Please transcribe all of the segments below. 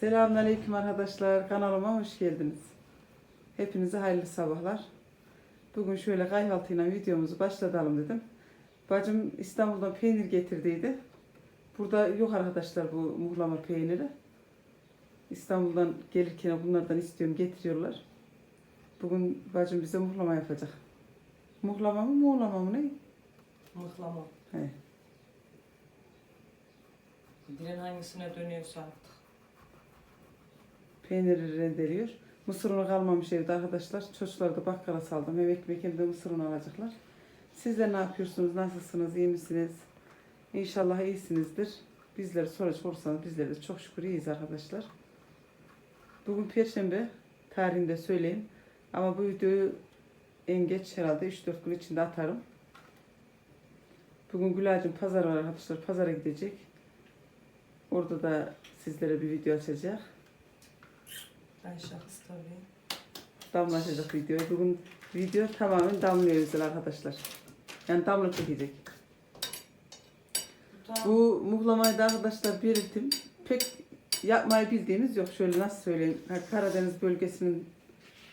Selamünaleyküm arkadaşlar. Kanalıma hoş geldiniz. Hepinize hayırlı sabahlar. Bugün şöyle kahvaltıyla videomuzu başlatalım dedim. Bacım İstanbul'dan peynir getirdiydi. Burada yok arkadaşlar bu muhlama peyniri. İstanbul'dan gelirken bunlardan istiyorum getiriyorlar. Bugün bacım bize muhlama yapacak. Muhlama mı muhlama mı ne? Mıhlama. He. Dilin hangisine dönüyorsa artık. Peyniri rendeliyor. Mısır kalmamış evde arkadaşlar. Çocukları da bakkala saldım. Hem ekmek hem de mısır alacaklar. Sizler ne yapıyorsunuz? Nasılsınız? iyi misiniz? İnşallah iyisinizdir. Bizleri soru sorsanız bizler de çok şükür iyiyiz arkadaşlar. Bugün Perşembe tarihinde söyleyeyim. Ama bu videoyu en geç herhalde 3-4 gün içinde atarım. Bugün Gülay'cığım pazar var arkadaşlar. Pazara gidecek. Orada da sizlere bir video açacak. Ben şahıs tabii. damlatacak video. Bugün video tamamen damlaya özel arkadaşlar. Yani çekecek. Tamam. Bu muhlamayı da arkadaşlar belirttim. Pek yapmayı bildiğimiz yok. Şöyle nasıl söyleyeyim. Ha, Karadeniz bölgesinin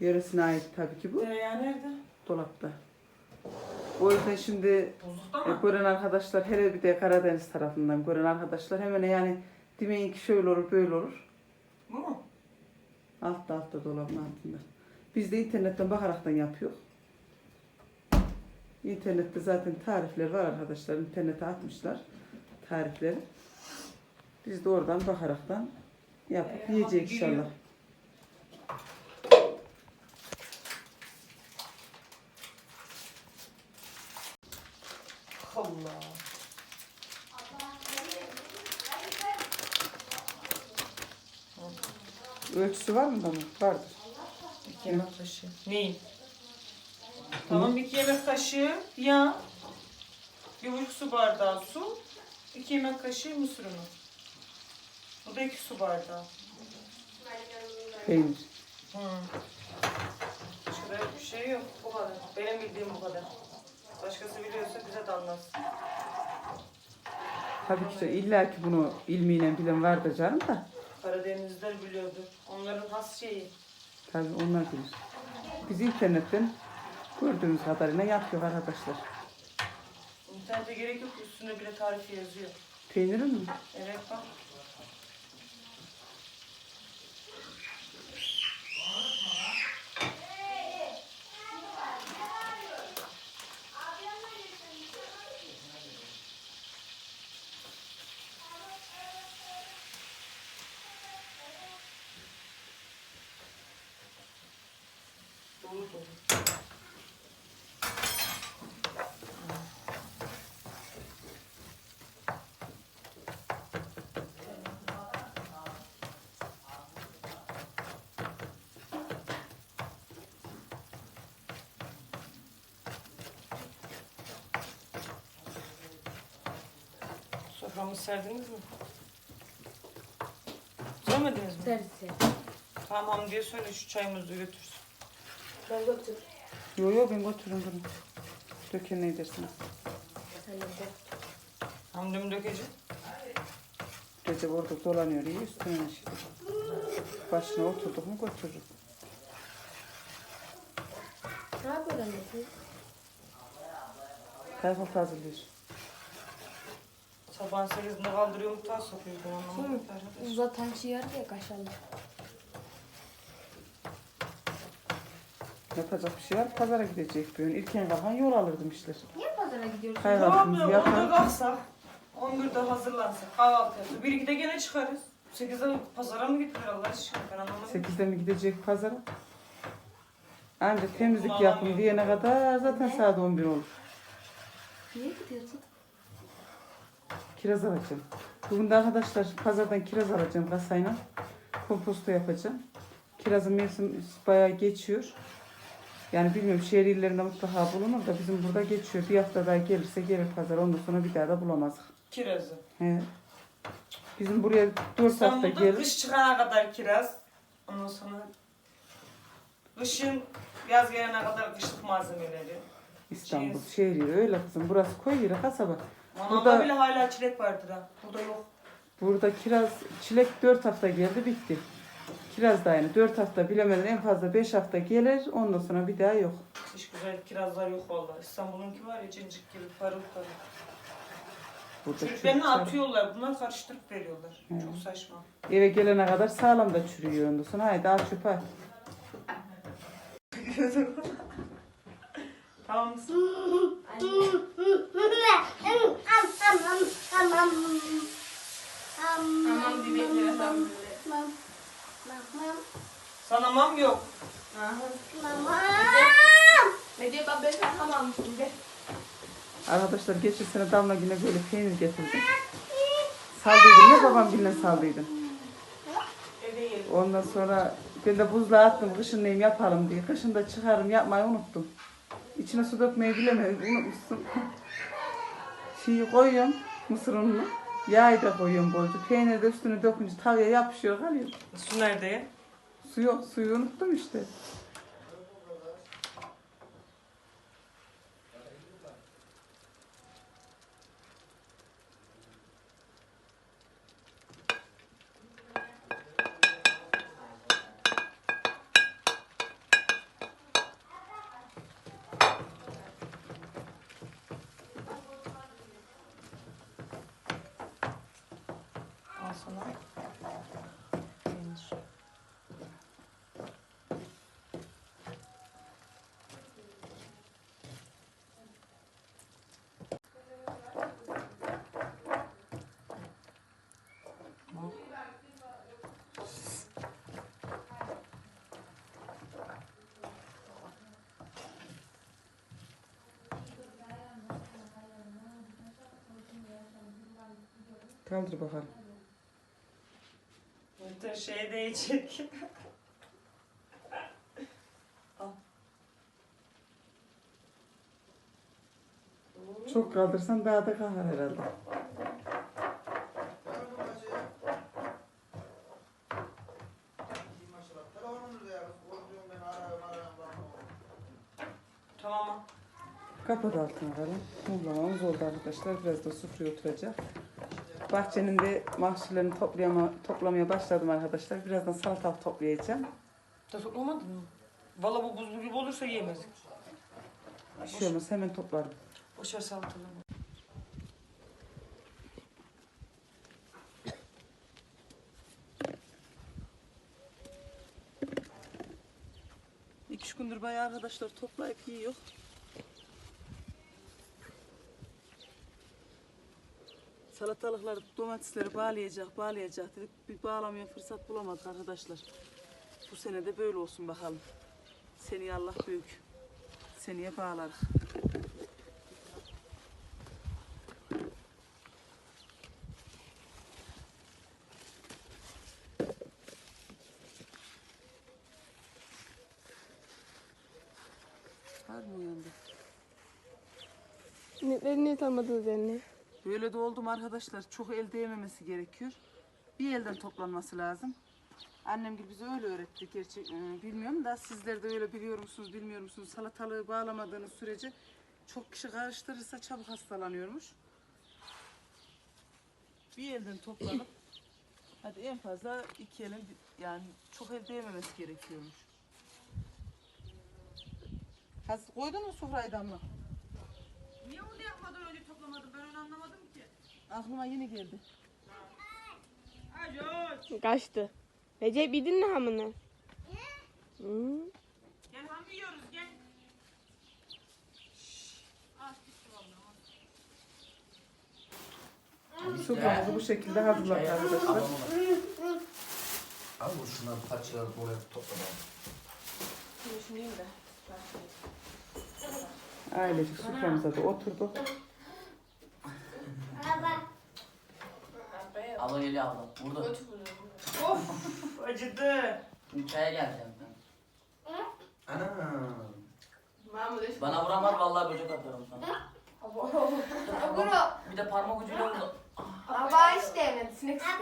yöresine ait tabii ki bu. Tereyağı nerede? Dolapta. O yüzden şimdi Buzlukta e, mı? gören arkadaşlar hele bir de Karadeniz tarafından gören arkadaşlar hemen yani demeyin ki şöyle olur böyle olur. Bu mu? Altta altta dolabın altında. Biz de internetten bakaraktan yapıyor. İnternette zaten tarifler var arkadaşlar. İnternete atmışlar tarifleri. Biz de oradan bakaraktan yapıp Ee, yiyecek inşallah. Allah. Ölçüsü var mı bunun? Vardır. İki yemek kaşığı. Neyin? Tamam iki yemek kaşığı yağ. Bir buçuk su bardağı su. iki yemek kaşığı mısır unu. Bu da iki su bardağı. Peynir. Hı. Başka da bir şey yok. Bu kadar. Benim bildiğim bu kadar. Başkası biliyorsa bize de anlatsın. Tabii ki de illa ki bunu ilmiyle bilen vardır canım da. Karadenizler biliyordu. Onların has şeyi. Tabii onlar bilir. Biz internetten gördüğümüz kadarıyla yapıyor arkadaşlar. İnternete gerek yok. Üstünde bile tarifi yazıyor. Peynirin mi? Evet bak. Soframı serdiniz mi? Sermediniz mi? Serisi. Tamam diye söyle şu çayımızı götürsün. Ben götür. Yo yo ben götürürüm bunu. Döken ne dersiniz? Sen de götür. Hamdim dökeceğim. Gece orada dolanıyor iyi üstüne işte. Başına oturduk mu götürürüm. Ne yapıyorsun annesi? Kahvaltı hazırlıyor. Sabahın sekizinde kaldırıyor mutfağa sokuyor. Ben anlamadım ki arkadaş. Şey var ya kaşarlı. Yapacak bir şey var. Pazara gidecek bir gün. İlken kalkan yol alırdım işler. Niye pazara gidiyorsun? Kahvaltımızı Tamam ya, onda yapalım. kalksak, 11'de hazırlansak, kahvaltı yapsak, 1-2'de gene çıkarız. 8'de pazara mı gidilir Allah aşkına ben anlamadım. Sekizde mi gidecek pazara? Ancak temizlik yapın diyene kadar zaten Ne? saat 11 olur. Niye gidiyorsun? Kiraz alacağım. Bugün de arkadaşlar pazardan kiraz alacağım kasayla. Komposto yapacağım. Kirazın mevsim bayağı geçiyor. Yani bilmiyorum şehir illerinde mutlaka bulunur da bizim burada geçiyor. Bir hafta daha gelirse gelir pazar. Ondan sonra bir daha da bulamazdık. Kirazı. He. Bizim buraya 4 hafta İstanbul'da gelir. kış çıkana kadar kiraz. Ondan sonra kışın yaz gelene kadar kışlık malzemeleri. İstanbul şehri öyle kızım. Burası koy yeri kasaba. Manavda Burada- bile hala çilek vardır ha. Burada yok. Burada kiraz, çilek 4 hafta geldi bitti. Kiraz da aynı 4 hafta bilemeden en fazla 5 hafta gelir ondan sonra bir daha yok. Hiç güzel kirazlar yok vallahi. İstanbul'unki var ya cincik gibi parıl parıl. Burada Çürüklerini çürük- atıyorlar. Bunlar karıştırıp veriyorlar. Hı. Çok saçma. Eve gelene kadar sağlam da çürüyor ondan sonra haydi al çöpe at. tamam mısın? Tamam bibekleri tamam. Sana mam yok. Ne diyor ben tamam be. Arkadaşlar geçen sene Damla yine böyle peynir getirdi. Saldıydım ne babam yine saldıydım. Ondan sonra ben de buzluğa attım kışın neyim yapalım diye. Kışın da çıkarım yapmayı unuttum. İçine su dökmeyi bilemedim unutmuşsun. Şeyi koyuyorum mısır ununu. Yağı da koyuyorum bolca. Peynir de üstüne dökünce tavaya yapışıyor kalıyor. Su nerede? Su yok suyu unuttum işte. Sana. Peynir. Kaldır bakalım. Bütün şey değecek. Çok kaldırsan daha da kalkar herhalde. tamam? Kapat altına kalın. Mumlamamız oldu arkadaşlar. Biraz da sufraya oturacak. Bahçenin de mahsullerini toplayama, toplamaya başladım arkadaşlar. Birazdan salatalık toplayacağım. Da toplamadın mı? Valla bu buzlu gibi olursa yiyemezdik. Bir şey olmaz hemen toplarım. Boşver salatalığı. İki üç gündür bayağı arkadaşlar toplayıp yiyor. Salatalıkları, domatesleri bağlayacak, bağlayacak dedik. Bir bağlamaya fırsat bulamadık arkadaşlar. Bu sene de böyle olsun bakalım. Seneye Allah büyük. Seneye bağlarız. Var mı uyandı? Netleri niye tanımadınız anne? Böyle de oldum arkadaşlar. Çok el değmemesi gerekiyor. Bir elden toplanması lazım. Annem gibi bize öyle öğretti. Gerçi e, bilmiyorum da sizler de öyle biliyor musunuz bilmiyor musunuz? Salatalığı bağlamadığınız sürece çok kişi karıştırırsa çabuk hastalanıyormuş. Bir elden toplanıp hadi en fazla iki elin yani çok el değmemesi gerekiyormuş. Koydun mu sofrayı damla? Toplamadın? Ben onu anlamadım ki. Aklıma yeni geldi. Kaçtı. Recep yedin mi hamını? Hı? Gel ham yiyoruz gel. Soframızı bu şekilde hazırladık arkadaşlar. Al bu şunları parçaları böyle topladım. Düşüneyim de. Ailecek soframıza da oturduk. Abla geliyor abla. Burada. Of acıdı. Çaya geleceğim ben. Ana. Mahmut Bana vuramaz vallahi böcek atarım sana. Aguro. Bir de parmak ucuyla vurdu. Aba işte evet. Sinek istiyor.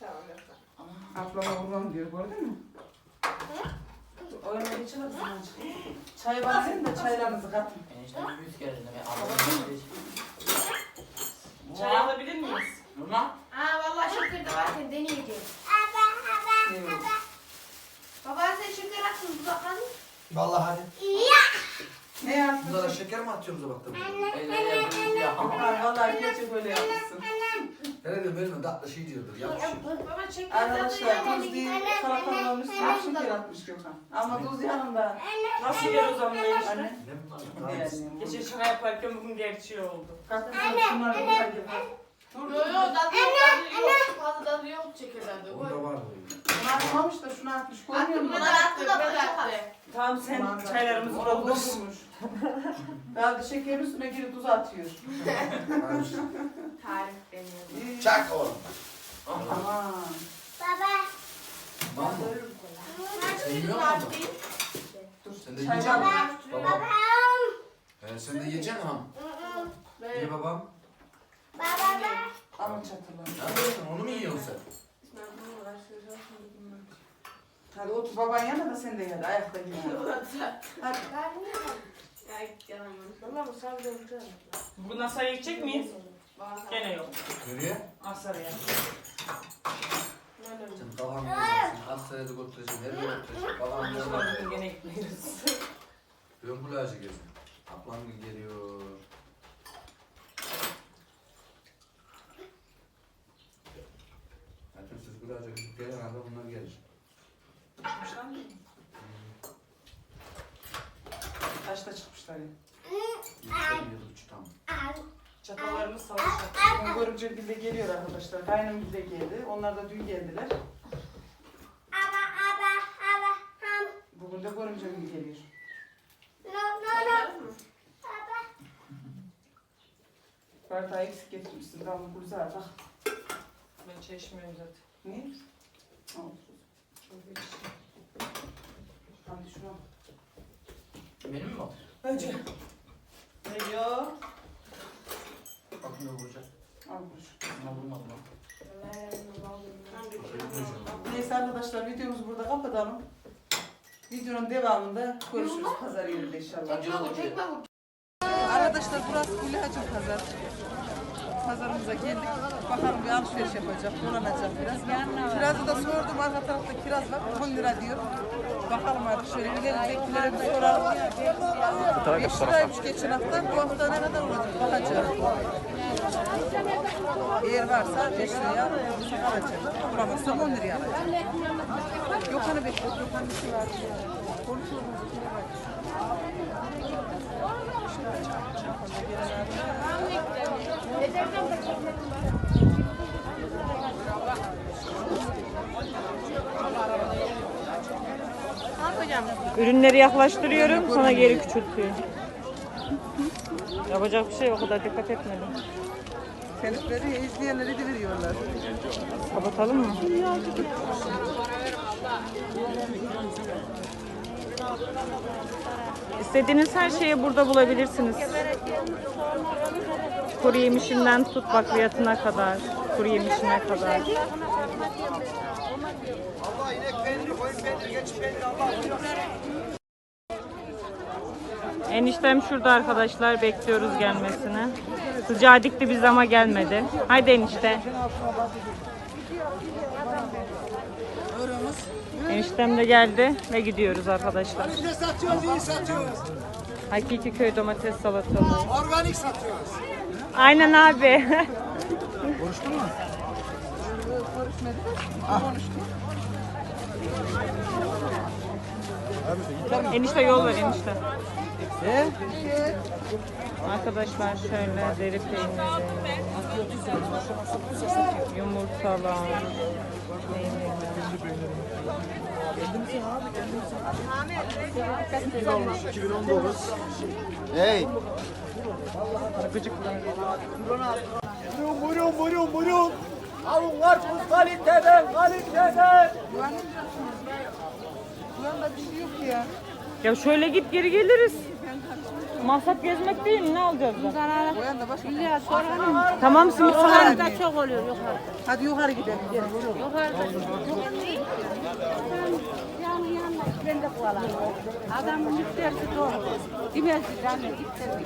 Tamam yok. Ablama vurmam diyor gördün mü? Oyuna geçemez Çay var senin de çaylarınızı katın. Enişte bir yüz kere dedim. Abla Çay alabilir miyiz? Nurna. Aa vallahi şeker de varken deneyeceğim. Evet. Baba sen şeker attın bakalım. Vallahi hadi. Ne yaptın? Bunda da şeker mi atıyoruz o baktım? Eller yapıyoruz ya. Ay, Vallahi gerçek böyle yapmışsın. Herhalde benim tatlı şey diyordur. Yapışıyor. Baba tadı Arkadaşlar tuz değil, salatanın üstüne şeker atmış Gökhan. Ama tuz yanında. Nasıl yer o zaman? Anne. Geçen şaka yaparken bugün gerçeği oldu. Kalk kızım şunları bir hadi. Yo yo tadı yok tadı yok. Fazla tadı yok tadı. Bunda var mı? Bunu atmamış da şunu atmış. Koymuyor mu? Bunlar attı da az. Tamam sen doldur. doldurmuş. Daha da şekerin üstüne girip tuz atıyor. Tarif deniyor. Çak oğlum. Aman. Tamam mı? Musun? Tarif değil. Dur. Sen de yiyeceksin. var. Babam. He, sen de yiyeceksin ha. Niye babam? Alın çatırları. Ne yapıyorsun? Onu mu yiyorsun sen? Hadi otur baban yanına da sen de gel. Ayakta gel. Hadi. Bugün Asar'a gidecek miyiz? Gene yok. Nereye? Asar'a. Sen babam yiyorsun. Hastaneye de götüreceğim. Nereye götüreceğim? Babam. Bugün gene gitmiyoruz. Ön kulağıcı gezin. Ablam geliyor. Zaten siz kulağıcı gidip gelen anda bunlar gelir. Kaçta çıkmışlar ya? Yükselmiyordu çıtam. Çatallarımız savaşacak. Bugün görümce bile geliyor arkadaşlar. Kaynım bile geldi. Onlar da dün geldiler. Bugün de görümce bile geliyor. Bardağı eksik getirmişsin. Tamam bu güzel bak. Ben içmiyorum zaten. Ne? Olsun. İçtim. Hadi şuna. Benim mi o? Önce. Ne diyor? Bakın ne vuracak. Al kuruş. Buna vurmadım ha. Neyse arkadaşlar videomuzu burada kapatalım. Videonun devamında görüşürüz pazar yerinde inşallah. Arkadaşlar burası Gülhacım Pazar. Pazarımıza geldik. Bakalım bir alışveriş yapacak, dolanacak biraz. Kirazı da sordum, arka tarafta kiraz var, 10 lira diyor. Bakalım artık şöyle ileridekileri bir soralım. 5 liraymış geçen hafta, bu hafta ne kadar olacak bakacağız. Eğer varsa 5 liraya alacak. Bulamazsam 10 liraya alacak. Yok hani bekliyoruz, yok hani bir şey var. Konuşuyoruz, bir şey var. Ürünleri yaklaştırıyorum, sana geri küçültüyor. Yapacak bir şey o kadar dikkat etmedim. Telifleri izleyenlere de veriyorlar. Kapatalım mı? İstediğiniz her şeyi burada bulabilirsiniz. Kuru yemişinden tut bakliyatına kadar, kuru yemişine kadar. Eniştem şurada arkadaşlar bekliyoruz gelmesini. Sıcağı dikti biz ama gelmedi. Haydi enişte. Eniştem de geldi ve gidiyoruz arkadaşlar. Ne satıyoruz, iyi satıyoruz. Hakiki köy domates salatalığı. Organik satıyoruz. Aynen abi. enişte yol ver enişte. Arkadaşlar şöyle deri peyniri, 2019. Hey. Buyurun, buyurun, buyurun, buyurun. Avuklarımız kaliteden, kaliteden. Buranın bir şey yok ya. Ya şöyle git geri geliriz. Maksat gezmek değil mi? Ne alacağız da? O yanda başka. Tamam simit. Yukarıda çok oluyor yukarıda. Hadi yukarı gidelim. Gel. Adam giderse doğru. Demezdi yani giderse.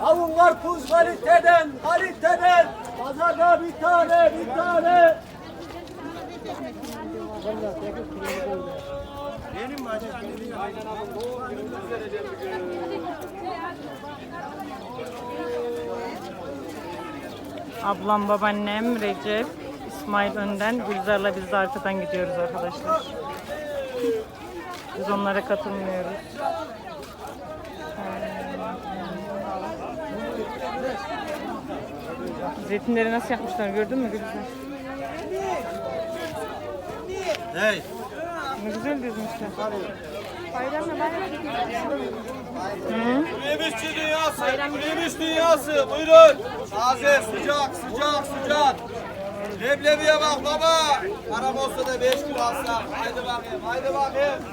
Kavun karpuz kaliteden, kaliteden. Pazarda bir tane, bir tane. Ablam, babaannem, Recep, İsmail önden, Gülzar'la biz de arkadan gidiyoruz arkadaşlar. Biz onlara katılmıyoruz. Zeytinleri nasıl yapmışlar gördün mü Gülzar? Hey. Ne güzel dizmişler. Kuryemişçi dünyası, kuryemiş dünyası. Buyurun. Taze, sıcak, sıcak, sıcak. Leblebiye bak baba. Param olsa da 5 kilo alsam. Haydi bakayım, haydi bakayım.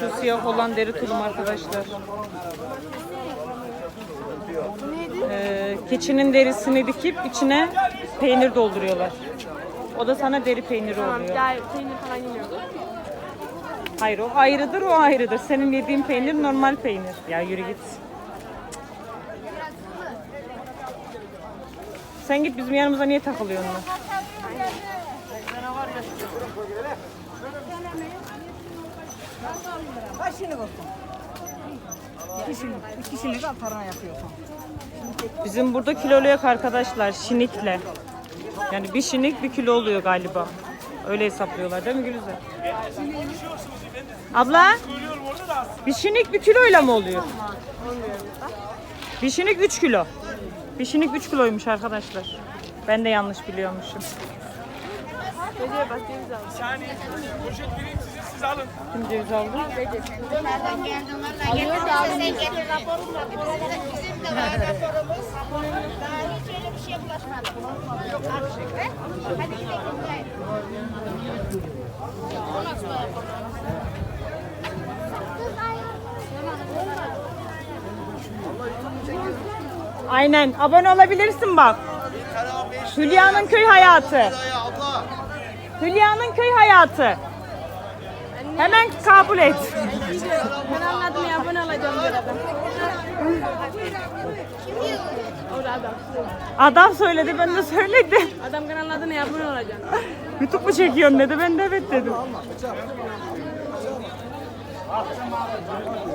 Şu siyah olan deri tulum arkadaşlar. Ee, keçinin derisini dikip içine peynir dolduruyorlar. O da sana deri peyniri oluyor. Daha peynir falan yemiyordu. Hayır o ayrıdır o ayrıdır. Senin yediğin peynir normal peynir. Ya yürü git. Sen git bizim yanımıza niye takılıyorsun lan? Bizim burada kilolu yok arkadaşlar şinikle. Yani bir şinik bir kilo oluyor galiba. Öyle hesaplıyorlar değil mi Gülüzer? Abla? Bir şinik bir kiloyla mı oluyor? Bir şinik 3 kilo. Bir şinik 3 kiloymuş arkadaşlar. Ben de yanlış biliyormuşum. Kim ceviz aldı? Alıyoruz abi. Sen getir raporunu. Bizim de var raporumuz. Daha hiç öyle bir şeye bulaşmadık. Hadi gidelim. Aynen. Abone olabilirsin bak. Hülya'nın köy hayatı. Hülya'nın köy hayatı. Hemen kabul et. Ben anladım ya abone olacağım adam. Adam. Söyledi ben de söyledim. Adam kanalın adına ya abone olacağım. YouTube mu çekiyorsun dedi. Ben de evet dedim.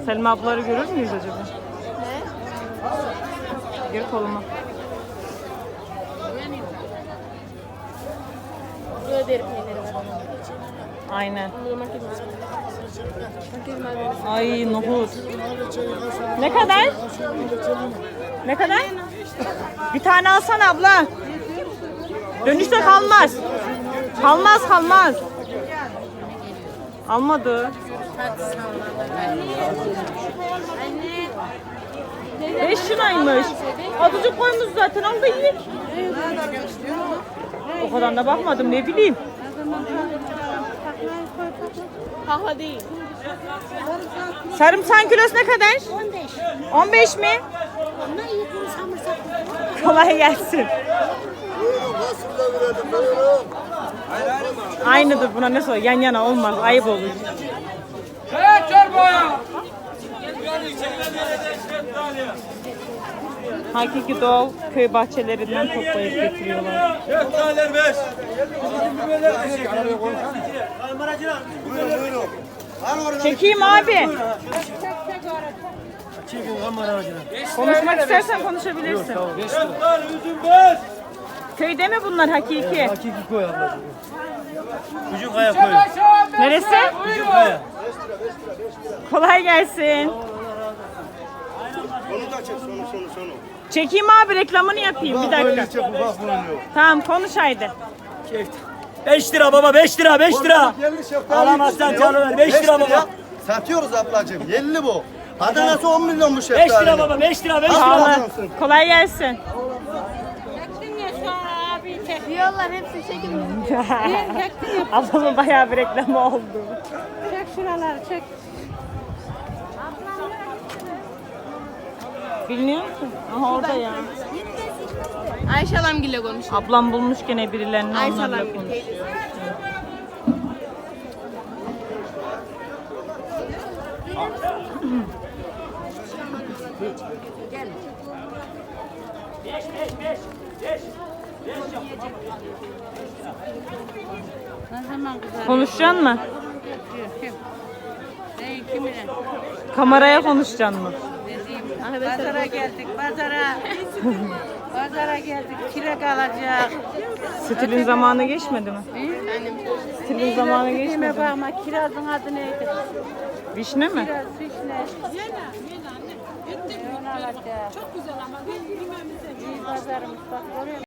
Selma ablaları görür müyüz acaba? Ne? Gir koluma. Deri peyniri var. Aynen. Ay nohut. Ne kadar? Ne kadar? Bir tane alsana abla. Dönüşte kalmaz. Kalmaz kalmaz. Almadı. Beş liraymış. Azıcık koymuş zaten al da yiyin. O kadar da bakmadım ne bileyim. Kahve değil. Sarımsağın kilosu ne kadar? 15. 15 mi? Kolay gelsin. Aynıdır buna ne sor? Yan yana olmaz. Ayıp olur. Hakiki doğal köy bahçelerinden toplayıp getiriyorlar. Şeftaliler 5. Çekeyim abi. Konuşmak istersen konuşabilirsin. Şeftali üzüm 5. Köyde mi bunlar hakiki? Hakiki koy ablacığım. Küçük kaya koy. Neresi? Küçük kaya. Kolay gelsin. Da çek sonu sonu sonu. Çekeyim abi reklamını yapayım bir dakika. çek bu bak. Tamam konuş haydi. 5 lira baba 5 lira 5 lira. Geldi şeftali. Alamazsan canı ver 5 lira baba. Satıyoruz ablacığım. Yerli bu. Adana'sı 10 milyon bu 5 şeftali. lira baba 5 lira 5 lira. Sağ. Kolay gelsin. Diyorlar hepsi çekilmiş. Ablamın bayağı bir reklamı oldu. Çek şuraları çek. Bilmiyor musun? Aha orada ya. Ayşe Alamgil'le konuşuyor. Ablam bulmuş gene birilerini Ayşe onlarla Alamgil konuş. teyzesi. Ne zaman kızar? Konuşacaksın mı? Ne kiminle? Kameraya konuşacaksın mı? Pazara geldik, pazara. pazara geldik, çilek alacak. Stilin zamanı geçmedi mi? Stilin zamanı geçmedi Kime mi? bakma, kirazın adı neydi? Vişne mi? Kiraz, fişne. Yena, yena. Çok güzel ama. İyi pazarımız bak, görüyor musun?